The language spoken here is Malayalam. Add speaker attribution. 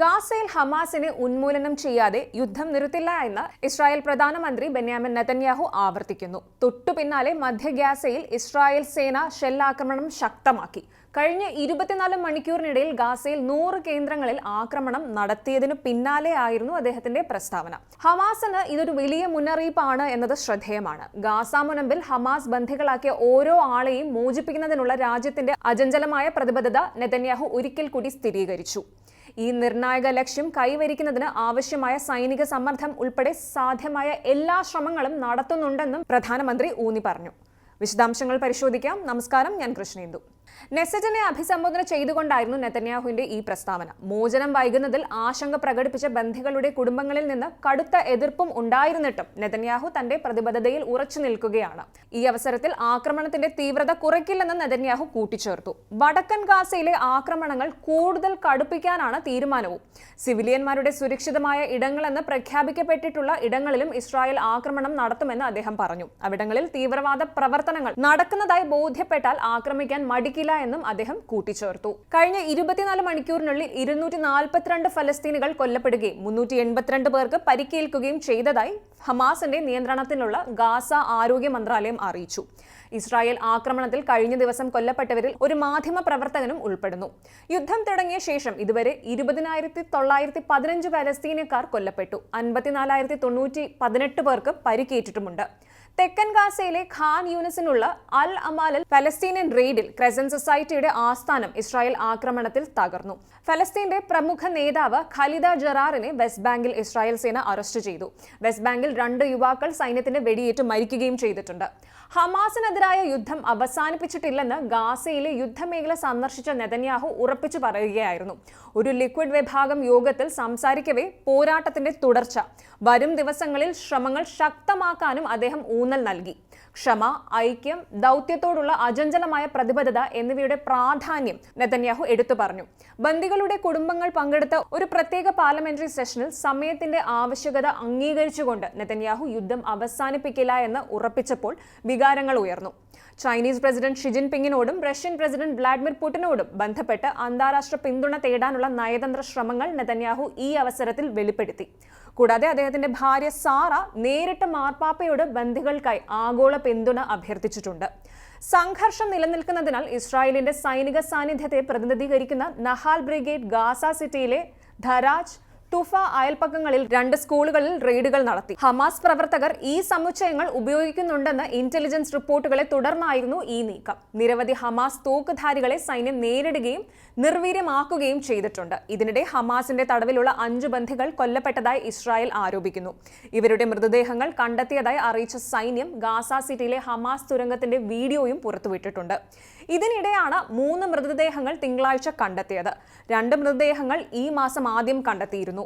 Speaker 1: ഗാസയിൽ ഹമാസിനെ ഉന്മൂലനം ചെയ്യാതെ യുദ്ധം നിർത്തില്ല എന്ന് ഇസ്രായേൽ പ്രധാനമന്ത്രി ബെന്യാമിൻ നെതന്യാഹു ആവർത്തിക്കുന്നു. തൊട്ടു പിന്നാലെ മധ്യ ഗാസയിൽ ഇസ്രായേൽ സേന ഷെല്ലാക്രമണം ശക്തമാക്കി. കഴിഞ്ഞ ഇരുപത്തിനാല് മണിക്കൂറിനിടയിൽ ഗാസയിൽ നൂറ് കേന്ദ്രങ്ങളിൽ ആക്രമണം നടത്തിയതിനു പിന്നാലെയായിരുന്നു അദ്ദേഹത്തിന്റെ പ്രസ്താവന. ഹമാസിന് ഇതൊരു വലിയ മുന്നറിയിപ്പാണ് എന്നത് ശ്രദ്ധേയമാണ്. ഗാസ മുനമ്പിൽ ഹമാസ് ബന്ധികളാക്കിയ ഓരോ ആളെയും മോചിപ്പിക്കുന്നതിനുള്ള രാജ്യത്തിന്റെ അചഞ്ചലമായ പ്രതിബദ്ധത നെതന്യാഹു ഒരിക്കൽ കൂടി സ്ഥിരീകരിച്ചു. ഈ നിർണായക ലക്ഷ്യം കൈവരിക്കുന്നതിന് ആവശ്യമായ സൈനിക സമ്മർദ്ദം ഉൾപ്പെടെ സാധ്യമായ എല്ലാ ശ്രമങ്ങളും നടത്തുന്നുണ്ടെന്നും പ്രധാനമന്ത്രി ഊന്നി പറഞ്ഞു. വിശദാംശങ്ങൾ പരിശോധിക്കാം. നമസ്കാരം. ഞാൻ കൃഷ്ണേന്ദു. നെസറ്റിനെ അഭിസംബോധന ചെയ്തുകൊണ്ടായിരുന്നു നെതന്യാഹുവിന്റെ ഈ പ്രസ്താവന. മോചനം വൈകുന്നതിൽ ആശങ്ക പ്രകടിപ്പിച്ച ബന്ധികളുടെ കുടുംബങ്ങളിൽ നിന്ന് കടുത്ത എതിർപ്പും ഉണ്ടായിരുന്നിട്ടും നെതന്യാഹു തന്റെ പ്രതിബദ്ധതയിൽ ഉറച്ചു നിൽക്കുകയാണ്. ഈ അവസരത്തിൽ ആക്രമണത്തിന്റെ തീവ്രത കുറയ്ക്കില്ലെന്ന് നെതന്യാഹു കൂട്ടിച്ചേർത്തു. വടക്കൻ ഗാസയിലെ ആക്രമണങ്ങൾ കൂടുതൽ കടുപ്പിക്കാനാണ് തീരുമാനവും. സിവിലിയന്മാരുടെ സുരക്ഷിതമായ ഇടങ്ങളെന്ന് പ്രഖ്യാപിക്കപ്പെട്ടിട്ടുള്ള ഇടങ്ങളിലും ഇസ്രായേൽ ആക്രമണം നടത്തുമെന്ന് അദ്ദേഹം പറഞ്ഞു. അവിടങ്ങളിൽ തീവ്രവാദ പ്രവർത്തനങ്ങൾ നടക്കുന്നതായി ബോധ്യപ്പെട്ടാൽ ആക്രമിക്കാൻ മടിക്കില്ല എന്നും അദ്ദേഹം കൂട്ടിച്ചേർത്തു. കഴിഞ്ഞ ഇരുപത്തിനാല് മണിക്കൂറിനുള്ളിൽ ഇരുന്നൂറ്റി നാൽപ്പത്തിരണ്ട് ഫലസ്തീനുകൾ കൊല്ലപ്പെടുകയും മുന്നൂറ്റി എൺപത്തിരണ്ട് പേർക്ക് പരിക്കേൽക്കുകയും ചെയ്തതായി ഹമാസിന്റെ നിയന്ത്രണത്തിലുള്ള ഗാസ ആരോഗ്യ മന്ത്രാലയം അറിയിച്ചു. ഇസ്രായേൽ ആക്രമണത്തിൽ കഴിഞ്ഞ ദിവസം കൊല്ലപ്പെട്ടവരിൽ ഒരു മാധ്യമ പ്രവർത്തകനും ഉൾപ്പെടുന്നു. യുദ്ധം തുടങ്ങിയ ശേഷം ഇതുവരെ ഇരുപതിനായിരത്തി തൊള്ളായിരത്തി പതിനഞ്ച് പലസ്തീനക്കാർ കൊല്ലപ്പെട്ടു. അൻപത്തിനാലായിരത്തി തൊണ്ണൂറ്റി പതിനെട്ട് പേർക്ക് പരിക്കേറ്റിട്ടുമുണ്ട്. തെക്കൻ ഗാസയിലെ ഖാൻ യൂണിസിനുള്ള അൽ അമാലിൽ ഫലസ്തീനിയൻ റെയ്ഡിൽ ക്രസൻ സൊസൈറ്റിയുടെ ആസ്ഥാനം ഇസ്രായേൽ ആക്രമണത്തിൽ തകർന്നു. ഫലസ്തീന്റെ പ്രമുഖ നേതാവ് ഖലിദ ജറാറിനെ വെസ്റ്റ് ബാങ്കിൽ ഇസ്രായേൽ സേന അറസ്റ്റ് ചെയ്തു. വെസ്റ്റ് ബാങ്കിൽ രണ്ട് യുവാക്കൾ സൈന്യത്തിന്റെ വെടിയേറ്റ് മരിക്കുകയും ചെയ്തിട്ടുണ്ട്. ഹമാസിനെതിരായ യുദ്ധം അവസാനിപ്പിച്ചിട്ടില്ലെന്ന് ഗാസയിലെ യുദ്ധമേഖല സന്ദർശിച്ച നെതന്യാഹു ഉറപ്പിച്ചു പറയുകയായിരുന്നു. ഒരു ലിക്വിഡ് വിഭാഗം യോഗത്തിൽ സംസാരിക്കവേ പോരാട്ടത്തിന്റെ തുടർച്ച. വരും ദിവസങ്ങളിൽ ശ്രമങ്ങൾ ശക്തമാക്കാനും അദ്ദേഹം ഊന്നൽ നൽകി. ക്ഷമ ഐക്യം ദൗത്യത്തോടുള്ള അചഞ്ചലമായ പ്രതിബദ്ധത എന്നിവയുടെ പ്രാധാന്യം നെതന്യാഹു എടുത്തു പറഞ്ഞു. ബന്ദികളുടെ കുടുംബങ്ങൾ പങ്കെടുത്ത ഒരു പ്രത്യേക പാർലമെന്ററി സെഷനിൽ സമയത്തിന്റെ ആവശ്യകത അംഗീകരിച്ചുകൊണ്ട് നെതന്യാഹു യുദ്ധം അവസാനിപ്പിക്കില്ല എന്ന് ഉറപ്പിച്ചപ്പോൾ വികാരങ്ങൾ ഉയർന്നു. ചൈനീസ് പ്രസിഡന്റ് ഷി ജിൻപിങ്ങിനോടും റഷ്യൻ പ്രസിഡന്റ് വ്ളാഡിമിർ പുടിനോടും ബന്ധപ്പെട്ട് അന്താരാഷ്ട്ര പിന്തുണ തേടാനുള്ള നയതന്ത്ര ശ്രമങ്ങൾ നെതന്യാഹു ഈ അവസരത്തിൽ വെളിപ്പെടുത്തി. കൂടാതെ അദ്ദേഹത്തിന്റെ ഭാര്യ സാറ നേരിട്ട് മാർപ്പാപ്പയോട് ബന്ധികൾക്കായി ആഗോള പിന്തുണ അഭ്യർത്ഥിച്ചിട്ടുണ്ട്. സംഘർഷം നിലനിൽക്കുന്നതിനാൽ ഇസ്രായേലിന്റെ സൈനിക സാന്നിധ്യത്തെ പ്രതിനിധീകരിക്കുന്ന നഹാൽ ബ്രിഗേഡ് ഗാസ സിറ്റിയിലെ ധരാജ് തുഫ അയൽപ്പക്കങ്ങളിൽ രണ്ട് സ്കൂളുകളിൽ റെയ്ഡുകൾ നടത്തി. ഹമാസ് പ്രവർത്തകർ ഈ സമുച്ചയങ്ങൾ ഉപയോഗിക്കുന്നുണ്ടെന്ന് ഇന്റലിജൻസ് റിപ്പോർട്ടുകളെ തുടർന്നായിരുന്നു ഈ നീക്കം. നിരവധി ഹമാസ് തോക്കുധാരികളെ സൈന്യം നേരിടുകയും നിർവീര്യമാക്കുകയും ചെയ്തിട്ടുണ്ട്. ഇതിനിടെ ഹമാസിന്റെ തടവിലുള്ള അഞ്ച് ബന്ധികൾ കൊല്ലപ്പെട്ടതായി ഇസ്രായേൽ ആരോപിക്കുന്നു. ഇവരുടെ മൃതദേഹങ്ങൾ കണ്ടെത്തിയതായി അറിയിച്ച സൈന്യം ഗാസ സിറ്റിയിലെ ഹമാസ് തുരങ്കത്തിന്റെ വീഡിയോയും പുറത്തുവിട്ടിട്ടുണ്ട്. ഇതിനിടെയാണ് മൂന്ന് മൃതദേഹങ്ങൾ തിങ്കളാഴ്ച കണ്ടെത്തിയത്. രണ്ട് മൃതദേഹങ്ങൾ ഈ മാസം ആദ്യം കണ്ടെത്തിയിരുന്നു.